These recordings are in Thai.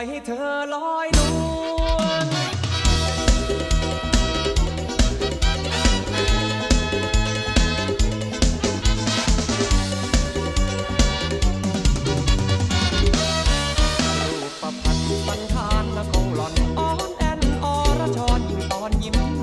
อยให้เธอลอยนวลรูปประพันธ์สันทานและของหล่อนอ้อนแอนอรชรยิ่งตอนยิ้ม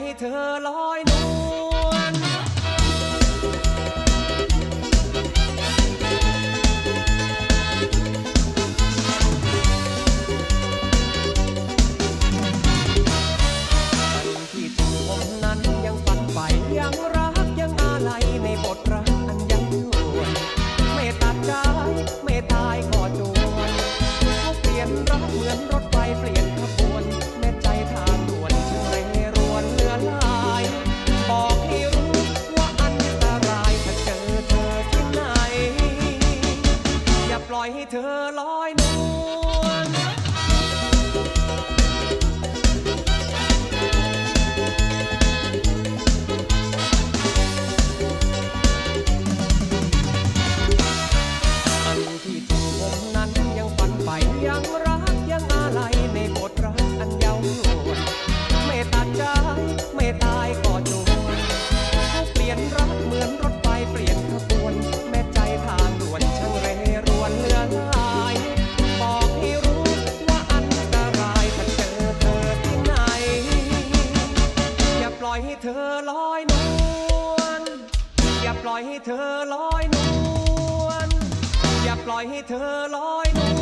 ให้เธอลอย เธอลอยน ให้เธอลอยนวลอย่าปล่อยให้เธอลอยนวล